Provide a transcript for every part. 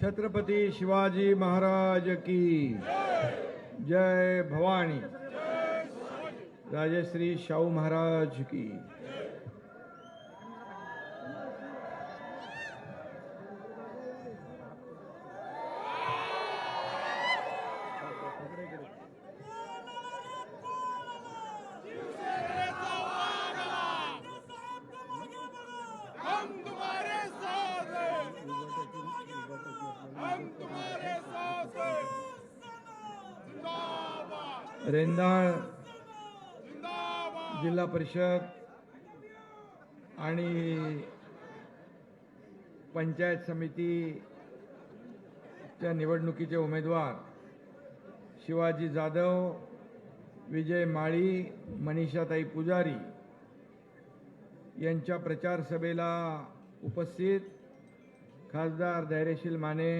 छत्रपती शिवाजी महाराज की। जय भवानी। राजश्री शाहू महाराज की। रेंदाळ जिल्हा परिषद आणि पंचायत समितीच्या निवडणुकीचे उमेदवार शिवाजी जाधव विजय माळी मनीषाताई पुजारी यांच्या प्रचार सभेला उपस्थित खासदार धैर्यशील माने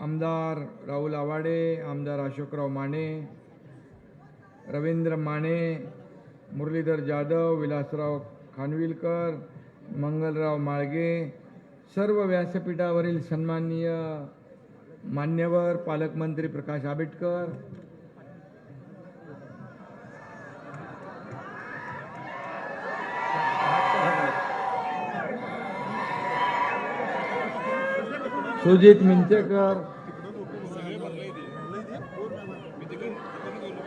आमदार राहुल आवाडे आमदार अशोकराव माने रवींद्र माने मुरलीधर जाधव विलासराव खानविलकर मंगलराव माळगे सर्व व्यासपीठावरील सन्माननीय मान्यवर पालकमंत्री प्रकाश आंबेडकर सुजित मिंचेकर.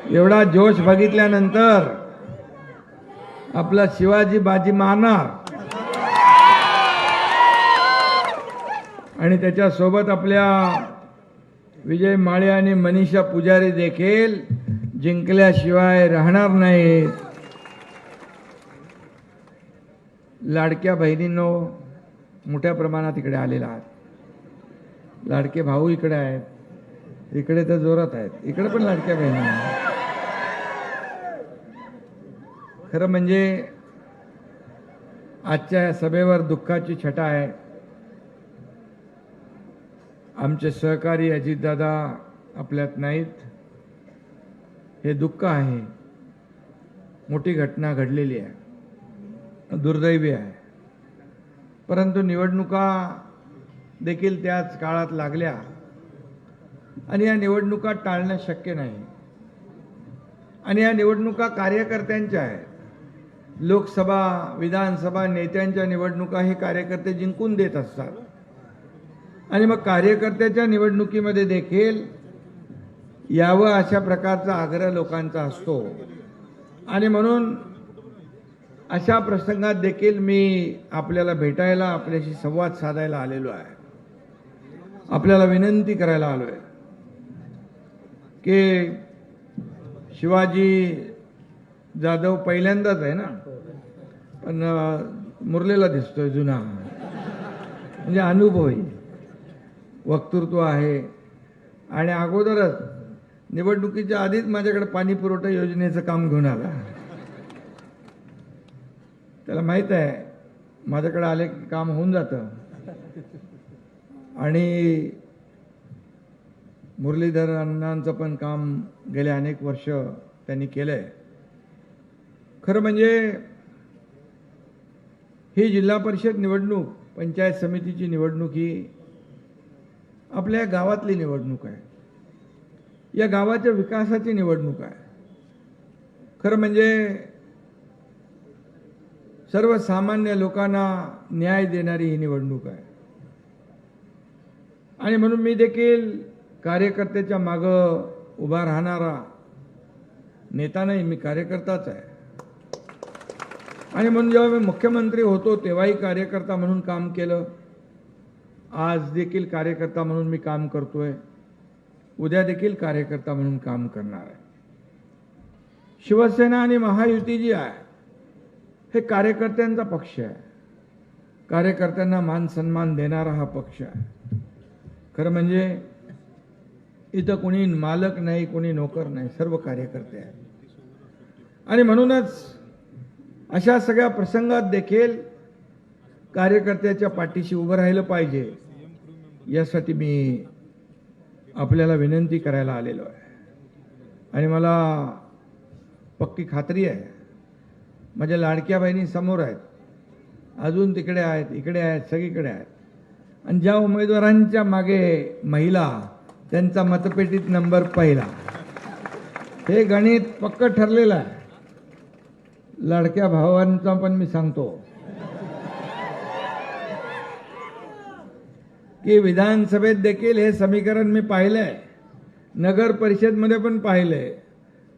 एवढा जोश बघितल्यानंतर आपला शिवाजी बाजी मारणार. आणि त्याच्यासोबत आपल्या विजय माळे आणि मनीषा पुजारी देखील जिंकल्याशिवाय राहणार नाहीत. लाडक्या बहिणींनो मोठ्या प्रमाणात इकडे आलेला आहात. लाडके भाऊ इकडे आहेत. इकडे तर जोरात आहेत. इकडे पण लाडक्या बहिणी आहेत. खरं म्हणजे आजच्या सभेवर दुःखाची छटा आहे. आमचे सहकारी अजितदादा आपल्यात नाहीत. हे दुःख आहे. मोठी घटना घडलेली आहे. दुर्दैवी आहे. परंतु निवडणुका देखील त्याच काळात लागल्या. आणि या निवडणुका टाळणं शक्य नाही. आणि या निवडणुका कार्यकर्त्यांच्या आहेत. लोकसभा विधानसभा नेत्यांच्या निवडणुका हे कार्यकर्ते जिंकून देत असतात. आणि मग कार्यकर्त्याच्या निवडणुकीमध्ये देखील यावं अशा प्रकारचा आग्रह लोकांचा असतो. आणि म्हणून अशा प्रसंगात देखील मी आपल्याला भेटायला आपल्याशी संवाद साधायला आलेलो आहे. आपल्याला विनंती करायला आलो आहे की शिवाजी जाधव पहिल्यांदाच आहे ना? पण मुरलेला दिसतोय जुना. म्हणजे अनुभवी. वक्तृत्व आहे. आणि अगोदरच निवडणुकीच्या आधीच माझ्याकडे पाणी पुरवठा योजनेचं काम घेऊन आला. त्याला माहीत आहे माझ्याकडे आले की काम होऊन जातं. आणि मुरलीधर अण्णांचं पण काम गेले अनेक वर्ष त्यांनी केलं आहे खरं म्हणजे ही जिल्हा परिषद निवडणूक पंचायत समितीची निवडणूक ही आपल्या गावातली निवडणूक आहे. या गावाच्या विकासाची निवडणूक आहे. खरं म्हणजे सर्वसामान्य लोकांना न्याय देणारी ही निवडणूक आहे. आणि म्हणून मी देखील कार्यकर्त्याच्या मागं उभा राहणारा नेता नाही मी कार्यकर्ताच आहे. आणि म्हणून जेव्हा मी मुख्यमंत्री होतो तेव्हाही कार्यकर्ता म्हणून काम केलं. आज देखील कार्यकर्ता म्हणून मी काम करतोय. उद्या देखील कार्यकर्ता म्हणून काम करणार आहे. शिवसेना आणि महायुती जी आहे हे कार्यकर्त्यांचा पक्ष आहे. कार्यकर्त्यांना मान सन्मान देणारा हा पक्ष आहे. खरं म्हणजे इथं कोणी मालक नाही कोणी नोकर नाही सर्व कार्यकर्ते आहेत. आणि म्हणूनच अशा सगळ्या प्रसंगात देखील कार्यकर्त्याच्या पाठीशी उभं राहिलं पाहिजे यासाठी मी आपल्याला विनंती करायला आलेलो आहे. आणि मला पक्की खात्री आहे माझ्या लाडक्या बहिणी समोर आहेत. अजून तिकडे आहेत इकडे आहेत सगळीकडे आहेत. आणि ज्या उमेदवारांच्या मागे महिला त्यांचा मतपेटीत नंबर पहिला. हे गणित पक्क ठरलेलं आहे. लाडक्या भावांचा पण मी सांगतो. की विधानसभेत देखील हे समीकरण मी पाहिलंय. नगर परिषदमध्ये पण पाहिलंय.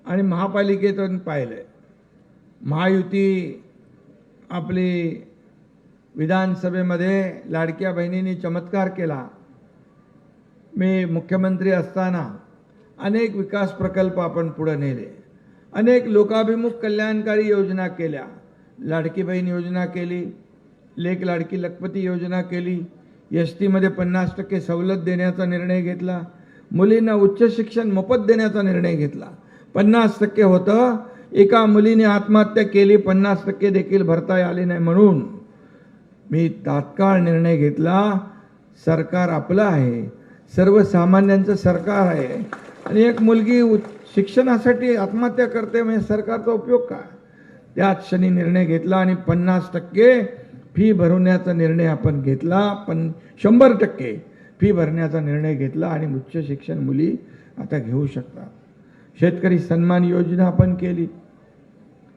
आणि महापालिकेतून पाहिलंय. महायुती आपली विधानसभेमध्ये लाडक्या बहिणींनी चमत्कार केला. मी मुख्यमंत्री असताना अनेक विकास प्रकल्प आपण पुढे नेले. अनेक लोकाभिमुख कल्याणकारी योजना केल्या. लाडकी बहीण योजना केली. लेक लाडकी लखपती योजना केली. एस टीमध्ये पन्नास टक्के सवलत देण्याचा निर्णय घेतला. मुलींना उच्च शिक्षण मोफत देण्याचा निर्णय घेतला. पन्नास टक्के होतं. एका मुलीने आत्महत्या केली. पन्नास टक्के देखील भरता आले नाही म्हणून मी तात्काळ निर्णय घेतला सरकार आपलं आहे सर्वसामान्यांचं सरकार आहे. आणि एक मुलगी शिक्षणासाठी आत्महत्या करते म्हणजे सरकारचा उपयोग काय त्याच क्षणी निर्णय घेतला आणि पन्नास टक्के फी भरवण्याचा निर्णय आपण घेतला पण शंभर टक्के फी भरण्याचा निर्णय घेतला आणि उच्च शिक्षण मुली आता घेऊ शकतात. शेतकरी सन्मान योजना आपण केली.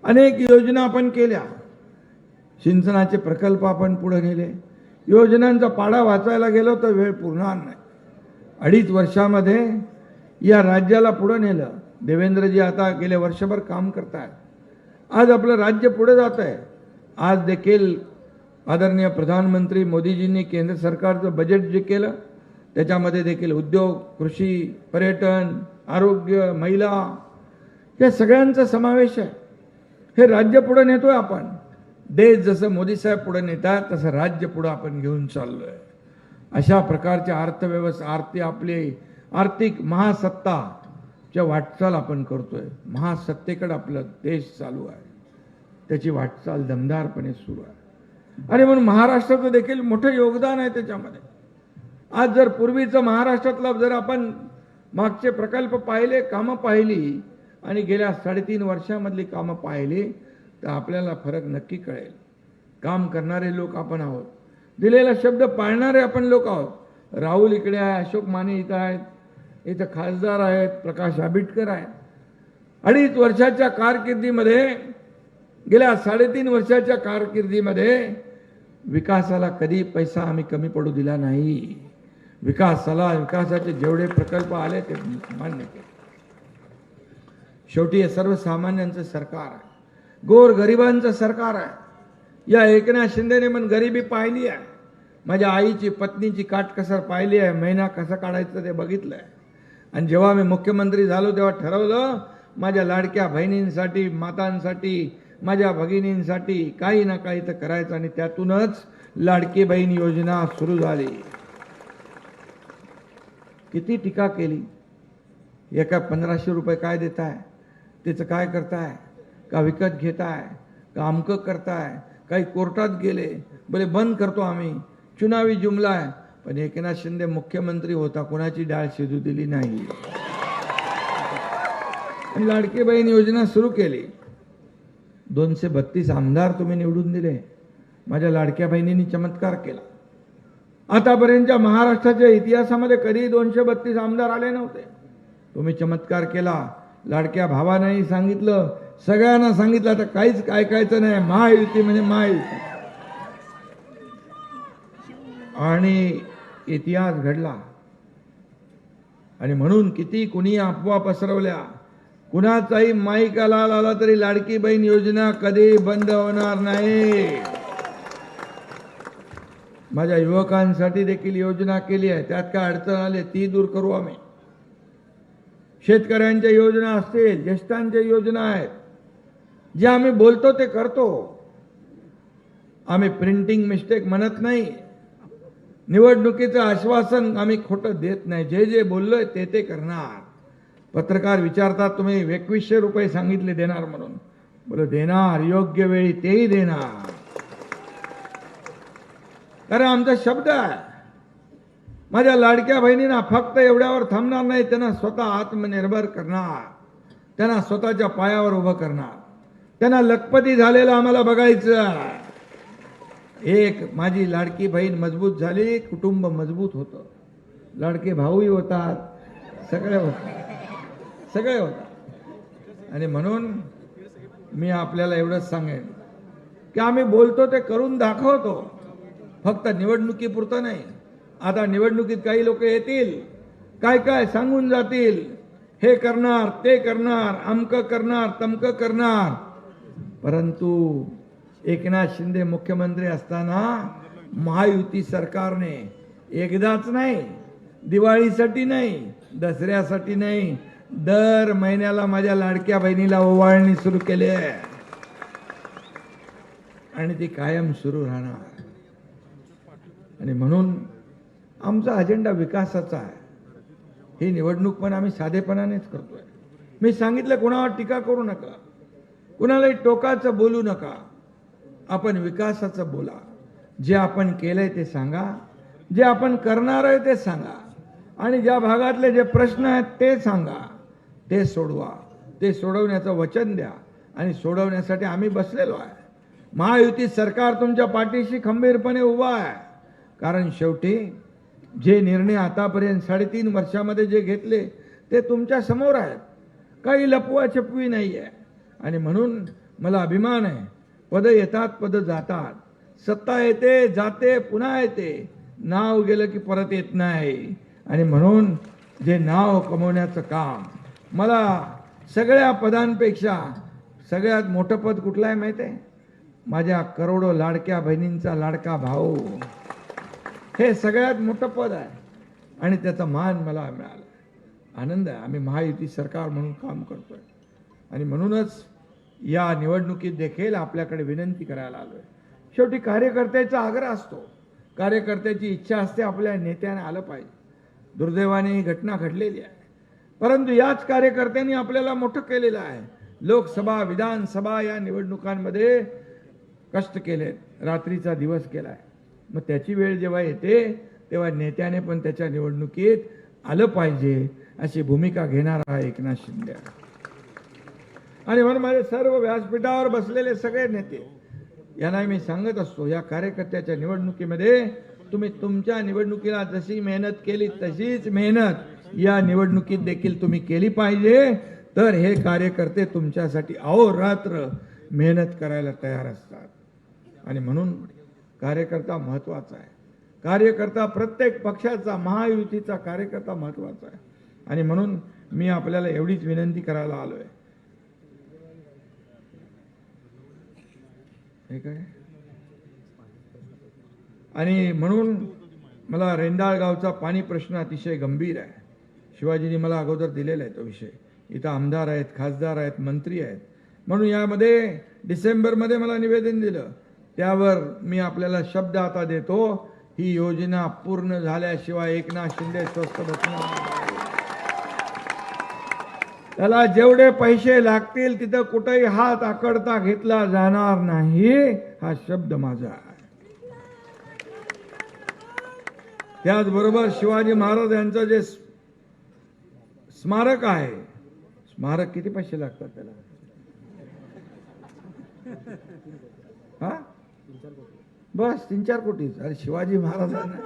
अनेक योजना आपण केल्या. सिंचनाचे प्रकल्प आपण पुढे नेले. योजनांचा पाडा वाचायला गेलो तर वेळ पुरणार नाही. अडीच वर्षामध्ये या राज्याला पुढं नेलं. देवेंद्रजी आता गेले वर्षभर काम करतायत. आज आपलं राज्य पुढे जात आहे. आज देखील आदरणीय प्रधानमंत्री मोदीजींनी केंद्र सरकारचं बजेट जे केलं त्याच्यामध्ये देखील उद्योग कृषी पर्यटन आरोग्य महिला या सगळ्यांचा समावेश आहे. हे राज्य पुढे नेतोय आपण. देश जसं मोदी साहेब पुढे नेतात तसं राज्य पुढं आपण घेऊन चाललो आहे अशा प्रकारच्या अर्थव्यवस्था आर्थिक आपली आर्थिक महासत्ताच्या वाटचाल आपण करतोय. महासत्तेकडे आपला देश चालू आहे. त्याची वाटचाल दमदारपणे सुरू आहे. आणि म्हणून महाराष्ट्राचं देखील मोठं योगदान आहे त्याच्यामध्ये. आज जर पूर्वीचं महाराष्ट्रातला जर आपण मागचे प्रकल्प पाहिले कामं पाहिली आणि गेल्या साडेतीन वर्षामधली कामं पाहिली तर आपल्याला फरक नक्की कळेल. काम करणारे लोक आपण आहोत. दिलेला शब्द पाळणारे आपण लोक आहोत. राहुल इकडे आहे अशोक माने इथं आहेत. इथं खासदार आहेत प्रकाश आंबेडकर आहेत. अडीच वर्षाच्या कारकिर्दीमध्ये गेल्या साडेतीन वर्षाच्या कारकिर्दीमध्ये विकासाला कधी पैसा आम्ही कमी पडू दिला नाही. विकासाला विकासाचे जेवढे प्रकल्प आले ते मान्य केले. शेवटी हे सर्वसामान्यांचं सरकार आहे. गोर गरिबांचं सरकार आहे. या एकनाथ शिंदेने पण गरिबी पाहिली आहे. माझ्या आईची पत्नीची काटकसर पाहिली आहे. महिना कसं काढायचं ते बघितलं आहे आणि जेव्हा मी मुख्यमंत्री झालो तेव्हा ठरवलं माझ्या लाडक्या बहिणींसाठी मातांसाठी माझ्या भगिनींसाठी काही ना काही तर करायचं आणि त्यातूनच लाडकी बहीण योजना सुरू झाली. किती टीका केली? एका पंधराशे रुपये काय देताय? त्याचं काय करताय? का विकत घेताय का अमकं करताय काही कोर्टात गेले बोले बंद करतो आम्ही चुनावी जुमला आहे. पण एकनाथ शिंदे मुख्यमंत्री होता कोणाची डाळ शिजू दिली नाही. लाडके लाडकी बहीण योजना सुरू केली. दोनशे बत्तीस आमदार तुम्ही निवडून दिले. माझ्या लाडक्या बहिणींनी चमत्कार केला. आतापर्यंतच्या महाराष्ट्राच्या इतिहासामध्ये कधी दोनशे बत्तीस आमदार आले नव्हते. तुम्ही चमत्कार केला. लाडक्या भावानेही सांगितलं सगळ्यांना सांगितलं आता काहीच ऐकायचं नाही. महायुती म्हणजे महायुती. आणि इतिहास घडला. आणि म्हणून किती कुणी अफवा पसरवल्या. कुणाचाही माईक आला आला तरी लाडकी बहीण योजना कधी बंद होणार नाही. माझ्या युवकांसाठी देखील योजना केली आहे. त्यात काय अडचण आली ती दूर करू आम्ही. शेतकऱ्यांच्या योजना असतील ज्येष्ठांच्या योजना आहेत. जे आम्ही बोलतो ते करतो. आम्ही प्रिंटिंग मिस्टेक म्हणत नाही. निवडणुकीचं आश्वासन आम्ही खोटं देत नाही. जे जे बोललोय ते ते करणार. पत्रकार विचारतात तुम्ही एकवीसशे रुपये सांगितले देणार म्हणून. बोल देणार योग्य वेळी तेही देणार. कारण आमचा शब्द आहे. माझ्या लाडक्या बहिणींना फक्त एवढ्यावर थांबणार नाही त्यांना स्वतः आत्मनिर्भर करणार. त्यांना स्वतःच्या पायावर उभं करणार. त्यांना लखपती झालेलं आम्हाला बघायचं एक माझी लाडकी बहीण मजबूत झाली कुटुंब मजबूत होतं. लाडके भाऊही होतात सगळे होतात. सगळे होतात. आणि म्हणून मी आपल्याला एवढंच सांगेन की आम्ही बोलतो ते करून दाखवतो. फक्त निवडणुकीपुरतं नाही. आता निवडणुकीत काही लोक येतील काय काय सांगून जातील. हे करणार ते करणार अमकं करणार तमकं करणार. परंतु एकनाथ शिंदे मुख्यमंत्री असताना महायुती सरकारने एकदाच नाही दिवाळीसाठी नाही दसऱ्यासाठी नाही दर महिन्याला माझ्या लाडक्या बहिणीला ओवाळणी सुरू केली आहे. आणि ती कायम सुरू राहणार. आणि म्हणून आमचा अजेंडा विकासाचा आहे. ही निवडणूक पण आम्ही साधेपणानेच करतोय. मी सांगितलं कोणावर टीका करू नका. कुणालाही टोकाचं बोलू नका. आपण विकासाचं बोला. जे आपण केलंय ते सांगा. जे आपण करणार आहे ते सांगा. आणि ज्या भागातले जे प्रश्न आहेत ते सांगा. ते सोडवा. ते सोडवण्याचं वचन द्या. आणि सोडवण्यासाठी आम्ही बसलेलो आहे. महायुती सरकार तुमच्या पाठीशी खंबीरपणे उभा आहे. कारण शेवटी जे निर्णय आतापर्यंत साडेतीन वर्षामध्ये जे घेतले ते तुमच्यासमोर आहेत. काही लपवा छपवी नाही आहे आणि म्हणून मला अभिमान आहे. पद येतात पद जातात. सत्ता येते जाते पुन्हा येते. नाव गेलं की परत येत नाही. आणि म्हणून जे नाव कमवण्याचं काम. मला सगळ्या पदांपेक्षा सगळ्यात मोठं पद कुठलं आहे माहीत आहे? माझ्या करोडो लाडक्या बहिणींचा लाडका भाऊ. हे सगळ्यात मोठं पद आहे. आणि त्याचा मान मला मिळाला. आनंद आहे. आम्ही महायुती सरकार म्हणून काम करतोय. आणि म्हणूनच या निवडणुकीत देखील आपल्याकडे विनंती करायला आलो आहे शेवटी कार्यकर्त्याचा आग्रह असतो. कार्यकर्त्याची इच्छा असते आपल्या नेत्याने आलं पाहिजे. दुर्दैवाने ही घटना घडलेली आहे. परंतु याच कार्यकर्त्यांनी आपल्याला मोठं केलेलं आहे. लोकसभा विधानसभा या निवडणुकांमध्ये कष्ट केले रात्रीचा दिवस केला आहे मग त्याची वेळ जेव्हा येते तेव्हा नेत्याने पण त्याच्या निवडणुकीत आलं पाहिजे अशी भूमिका घेणारा एकनाथ शिंदे आहे. आणि म्हणून माझे सर्व व्यासपीठावर बसलेले सगळे नेते यांना मी सांगत असतो या कार्यकर्त्याच्या निवडणुकीमध्ये तुम्ही तुमच्या निवडणुकीला जशी मेहनत केली तशीच मेहनत या निवडणुकीत देखील तुम्ही केली पाहिजे. तर हे कार्यकर्ते तुमच्यासाठी अहोरात्र मेहनत करायला तयार असतात. आणि म्हणून कार्यकर्ता महत्त्वाचा आहे. कार्यकर्ता प्रत्येक पक्षाचा महायुतीचा कार्यकर्ता महत्त्वाचा आहे. आणि म्हणून मी आपल्याला एवढीच विनंती करायला आलो आहे हे काय? आणि म्हणून मला रेंदाळ गावचा पाणी प्रश्न अतिशय गंभीर आहे. शिवाजींनी मला अगोदर दिलेला आहे तो विषय. इथं आमदार आहेत खासदार आहेत मंत्री आहेत. म्हणून यामध्ये डिसेंबरमध्ये मला निवेदन दिलं. त्यावर मी आपल्याला शब्द आता देतो. ही योजना पूर्ण झाल्याशिवाय एकनाथ शिंदे स्वस्त बसणार त्याला जेवढे पैसे लागतील तिथं कुठेही हात आकडता घेतला जाणार नाही हा शब्द माझा आहे. त्याचबरोबर शिवाजी महाराज यांचं जे स्मारक आहे स्मारक किती पैसे लागतात त्याला? हा? बस तीन चार कोटीच. अरे शिवाजी महाराजांना.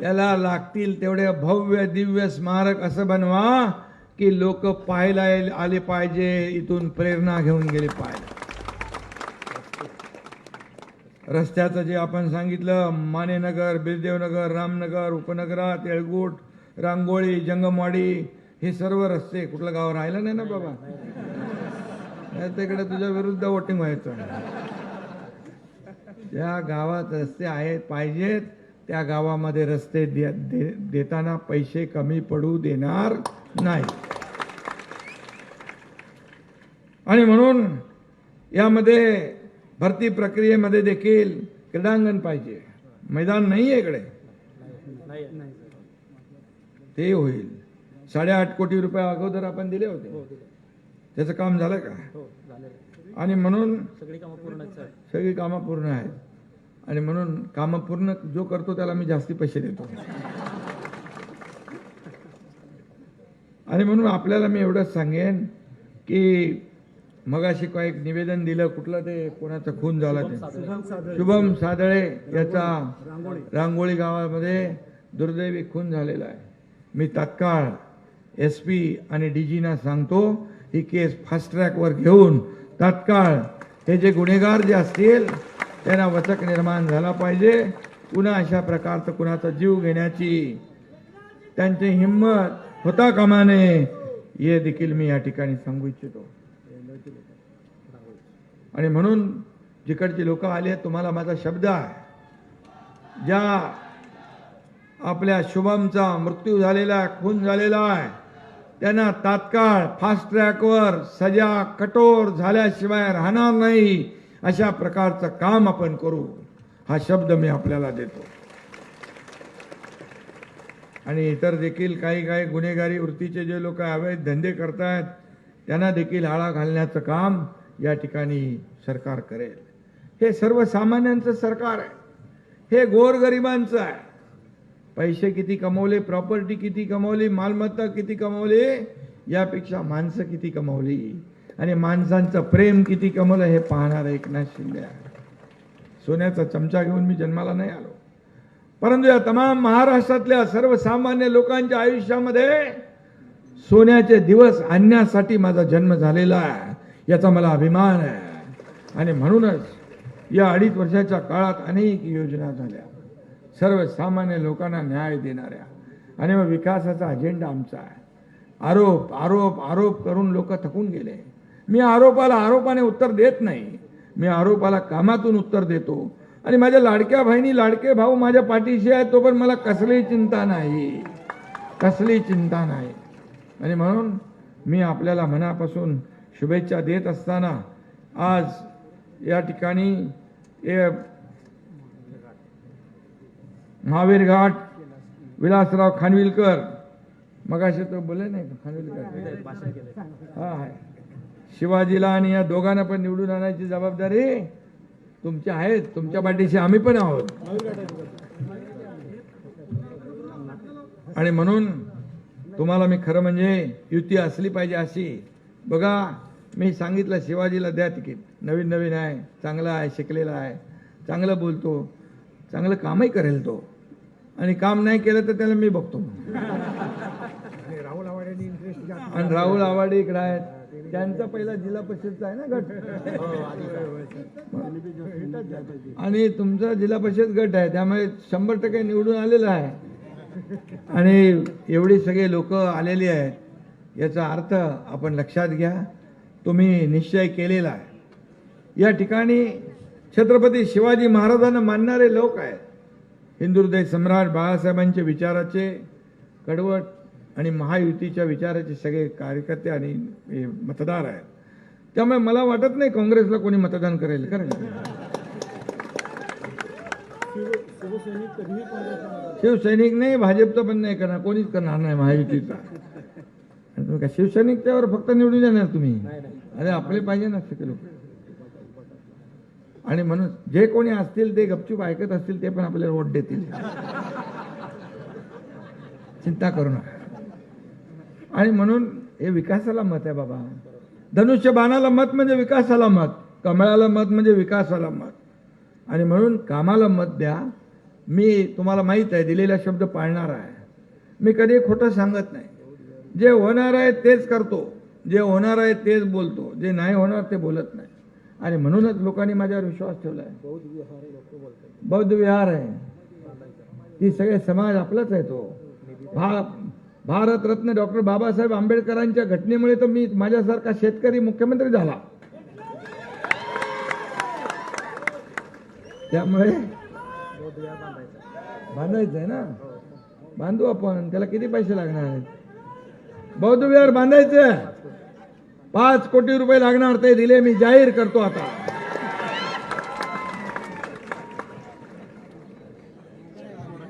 त्याला लागतील. तेवढे भव्य दिव्य स्मारक असं बनवा की लोक पाहायला आले पाहिजे इथून प्रेरणा घेऊन गेले पाहिजे. रस्त्याचं जे आपण सांगितलं मानेनगर बिरदेवनगर रामनगर उपनगरात येळगुट रांगोळी जंगमवाडी हे सर्व रस्ते कुठलं गाव राहिलं नाही ना बाबा? तिकडे तुझ्या विरुद्ध वोटिंग व्हायचं. ज्या गावात रस्ते आहेत पाहिजेत त्या गावामध्ये रस्ते दे- दे- देताना पैसे कमी पडू देणार नाही आणि म्हणून यामध्ये भरती प्रक्रियेमध्ये देखील क्रीडांगण पाहिजे. मैदान नाही आहे इकडे. ते होईल. साडेआठ कोटी रुपये अगोदर आपण दिले होते. त्याचं काम झालं का? आणि म्हणून सगळी कामं पूर्ण सगळी कामं पूर्ण आहेत. आणि म्हणून कामं पूर्ण जो करतो त्याला मी जास्ती पैसे देतो. आणि म्हणून आपल्याला मी एवढंच सांगेन की मगाशी काय एक निवेदन दिलं कुठलं ते कोणाचा खून झाला ते. शुभम सादळे. याचा रांगोळी. गावामध्ये दुर्दैवी खून झालेला आहे. मी तात्काळ एस पी आणि डी जीना सांगतो ही केस फास्ट ट्रॅकवर घेऊन तात्काळ. हे जे गुन्हेगार जे असतील त्यांना वचक निर्माण झाला पाहिजे. पुन्हा अशा प्रकारचं कुणाचा जीव घेण्याची त्यांची हिंमत होता कामा नये हे देखील मी या ठिकाणी सांगू इच्छितो. आणि म्हणून जिकडचे लोक आले तुम्हाला माझा शब्द आहे. ज्या आपल्या शुभमचा मृत्यू झालेला आहे खून झालेला आहे त्यांना तात्काळ फास्ट ट्रॅकवर सजा कठोर झाल्याशिवाय राहणार नाही अशा प्रकारचं काम आपण करू. हा शब्द मी आपल्याला देतो. आणि इतर देखील काही काही गुन्हेगारी वृत्तीचे जे लोक अवैध धंदे करतायत त्यांना देखील आळा घालण्याचं काम या ठिकाणी सरकार करेल. हे सर्वसामान्यांचं सरकार आहे. हे गोरगरिबांचं आहे. पैसे किती कमवले प्रॉपर्टी किती कमवली मालमत्ता किती कमवली यापेक्षा माणसं किती कमवली? आणि माणसांचं प्रेम किती कमवलं हे पाहणार एकनाथ शिंदे आहे सोन्याचा चमचा घेऊन मी जन्माला नाही आलो. परंतु या तमाम महाराष्ट्रातल्या सर्वसामान्य लोकांच्या आयुष्यामध्ये सोन्याचे दिवस आणण्यासाठी माझा जन्म झालेला आहे याचा मला अभिमान आहे. आणि म्हणूनच या अडीच वर्षाच्या काळात अनेक योजना झाल्या. सर्वसामान्य लोकांना न्याय देणाऱ्या आणि मग विकासाचा अजेंडा आमचा आहे. आरोप आरोप आरोप करून लोक थकून गेले. मी आरोपाला आरोपाने उत्तर देत नाही. मी आरोपाला कामातून उत्तर देतो. आणि माझ्या लाडक्या बहिणी लाडके भाऊ माझ्या पाठीशी आहेत तो पण मला कसली चिंता नाही. कसली चिंता नाही. आणि म्हणून मी आपल्याला मनापासून शुभेच्छा देत असताना आज या ठिकाणी महावीर घाट विलासराव खानविलकर. मगाशी तो बोले नाही खानविलकर. हा आहे शिवाजीला आणि या दोघांना पण निवडून आणायची जबाबदारी तुमची आहेत तुमच्या पाठीशी आम्ही पण आहोत. आणि म्हणून तुम्हाला मी खरं म्हणजे युती असली पाहिजे अशी. बघा मी सांगितलं शिवाजीला द्या तिकीट. नवीन नवीन आहे चांगला आहे शिकलेला आहे. चांगलं बोलतो. चांगलं कामही करेल तो. आणि काम नाही केलं तर त्याला मी बघतो. आणि राहुल आवाडे इकडे आहेत. त्यांचा पहिला जिल्हा परिषदचा आहे ना गट. आणि तुमचा जिल्हा परिषद गट आहे. त्यामुळे शंभर टक्के निवडून आलेला आहे. आणि एवढी सगळे लोक आलेली आहेत. याचा अर्थ आपण लक्षात घ्या. तुम्ही निश्चय केलेला आहे. या ठिकाणी छत्रपती शिवाजी महाराजांना मानणारे लोक आहेत. हिंदुहृदय सम्राट बाळासाहेबांचे विचाराचे कडवट आणि महायुतीच्या विचाराचे सगळे कार्यकर्ते आणि मतदार आहेत. त्यामुळे मला वाटत नाही काँग्रेसला कोणी मतदान करेल कारण शिवसैनिक नाही भाजपचं पण नाही करणार कोणीच करणार नाही महायुतीचा. शिवसैनिक त्यावर फक्त निवडून येणार तुम्ही? अरे आपले पाहिजे ना सगळे लोक. आणि म्हणून जे कोणी असतील ते गपचूप ऐकत असतील ते पण आपल्याला वोट देतील. चिंता करू नका. आणि म्हणून हे विकासाला मत आहे बाबा. धनुष्यबाणाला मत म्हणजे विकासाला मत कमळाला मत म्हणजे विकासाला मत. आणि म्हणून कामाला मत द्या. मी तुम्हाला माहीत आहे दिलेला शब्द पाळणार आहे. मी कधी खोटं सांगत नाही. जे होणार आहे तेच करतो. जे होणार आहे तेच बोलतो. जे नाही होणार ते बोलत नाही. आणि म्हणूनच लोकांनी माझ्यावर विश्वास ठेवला आहे बौद्ध विहार आहे. ती सगळे समाज आपलाच आहे तो. भा भारतरत्न डॉक्टर बाबासाहेब आंबेडकरांच्या घटनेमुळे तर मी माझ्यासारखा शेतकरी मुख्यमंत्री झाला. त्यामुळे बांधायचं आहे ना? बांधू आपण. त्याला किती पैसे लागणार आहेत? बौद्ध विहार बांधायचं पाच कोटी रुपये लागणार ते दिले मी जाहीर करतो आता.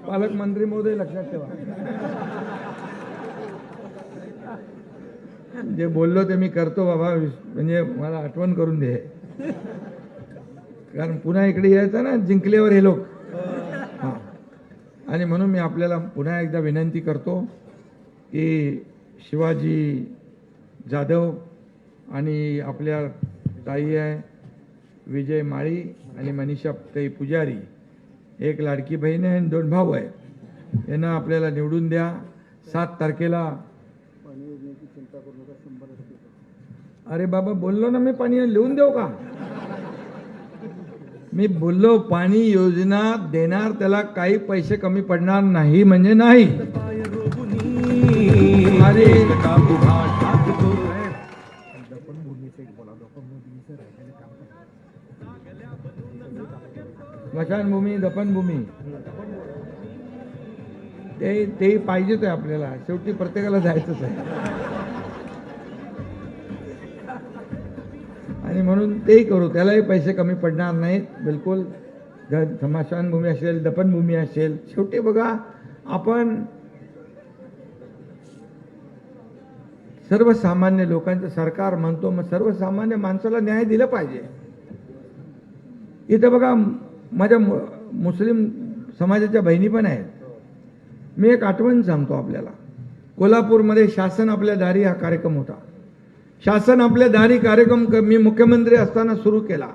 पालकमंत्री महोदय लक्षात ठेवा. जे बोललो ते मी करतो बाबा म्हणजे मला आठवण करून दे. कारण पुन्हा इकडे यायचं ना जिंकल्यावर हे लोक. हा. आणि म्हणून मी आपल्याला पुन्हा एकदा विनंती करतो की शिवाजी जाधव आणि आपल्या ताई आहे विजय माळी आणि मनीषा ताई पुजारी. एक लाडकी बहीण आहे आणि दोन भाऊ आहेत. यांना आपल्याला निवडून द्या. सात तारखेला. अरे बाबा बोललो ना मी पाणी लिहून देऊ का? मी बोललो पाणी योजना देणार त्याला काही पैसे कमी पडणार नाही म्हणजे नाही. अरे. स्मशानभूमी दफनभूमी. ते तेही पाहिजेच आहे आपल्याला. शेवटी प्रत्येकाला जायचंच आहे. आणि म्हणून तेही करू. त्यालाही पैसे कमी पडणार नाहीत. बिलकुल. ग- स्मशानभूमी असेल दफनभूमी असेल शेवटी बघा आपण सर्वसामान्य लोकांचं सरकार म्हणतो मग सर्वसामान्य माणसाला न्याय दिला पाहिजे. इथं बघा माझ्या मु- मुस्लिम समाजाच्या बहिणी पण आहेत. मी एक आठवण सांगतो आपल्याला. कोल्हापूरमध्ये शासन आपल्या दारी हा कार्यक्रम होता. शासन आपल्या दारी कार्यक्रम क- मी मुख्यमंत्री असताना सुरू केला.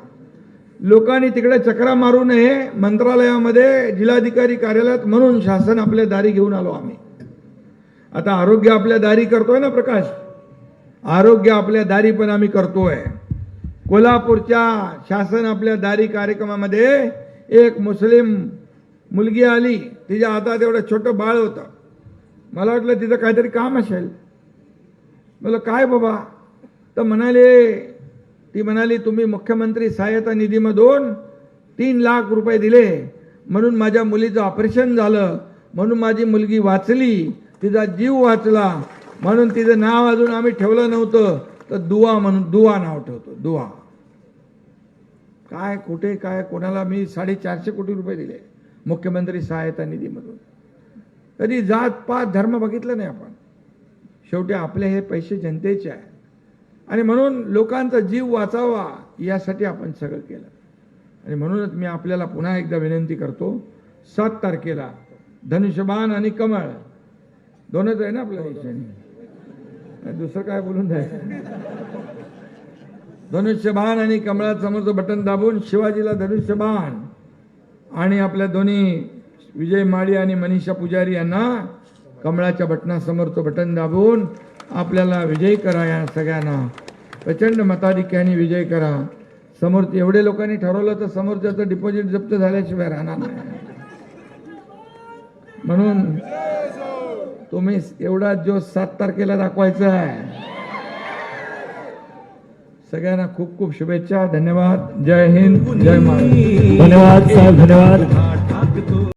लोकांनी तिकडे चक्रा मारू नये मंत्रालयामध्ये जिल्हाधिकारी कार्यालयात म्हणून शासन आपल्या दारी घेऊन आलो आम्ही. आता आरोग्य आपल्या दारी करतोय ना प्रकाश? आरोग्य आपल्या दारी पण आम्ही करतोय. कोल्हापूरच्या शासन आपल्या दारी कार्यक्रमामध्ये एक मुस्लिम मुलगी आली तिच्या हातात एवढं छोटं बाळ होतं. मला वाटलं तिचं काहीतरी काम असेल. बोल काय बाबा? तर म्हणाले ती म्हणाली तुम्ही मुख्यमंत्री सहाय्यता निधीमधून तीन लाख रुपये दिले. म्हणून माझ्या मुलीचं ऑपरेशन झालं. म्हणून माझी मुलगी वाचली. तिचा जीव वाचला. म्हणून तिचं नाव अजून आम्ही ठेवलं नव्हतं. तर दुवा म्हणून दुवा नाव ठेवतो दुवा. काय कुठे काय कोणाला मी साडेचारशे कोटी रुपये दिले मुख्यमंत्री सहायता निधीमधून. कधी जात पात धर्म बघितलं नाही आपण. शेवटी आपले हे पैसे जनतेचे आहे आणि म्हणून लोकांचा जीव वाचावा यासाठी आपण सगळं केलं. आणि म्हणूनच मी आपल्याला पुन्हा एकदा विनंती करतो सात तारखेला धनुष्यबाण आणि कमळ दोनच आहे ना आपल्या दुसरं काय बोलून द्यायचं? धनुष्यबाण आणि कमळासमोरचं बटन दाबून शिवाजीला धनुष्यबाण आणि आपल्या दोन्ही विजय माळी आणि मनीषा पुजारी यांना कमळाच्या बटनासमोरचं बटन दाबून आपल्याला विजयी करा या सगळ्यांना. प्रचंड मताधिक्याने विजय करा. समोर एवढे लोकांनी ठरवलं तर समोरच्याचं डिपॉझिट जप्त झाल्याशिवाय राहणार नाही. म्हणून तुम्ही एवढा जो सात तारखेला दाखवायचा आहे. सगळ्यांना खूप खूप शुभेच्छा. धन्यवाद. जय हिंद. जय महाराष्ट्र. धन्यवाद साहेब धन्यवाद.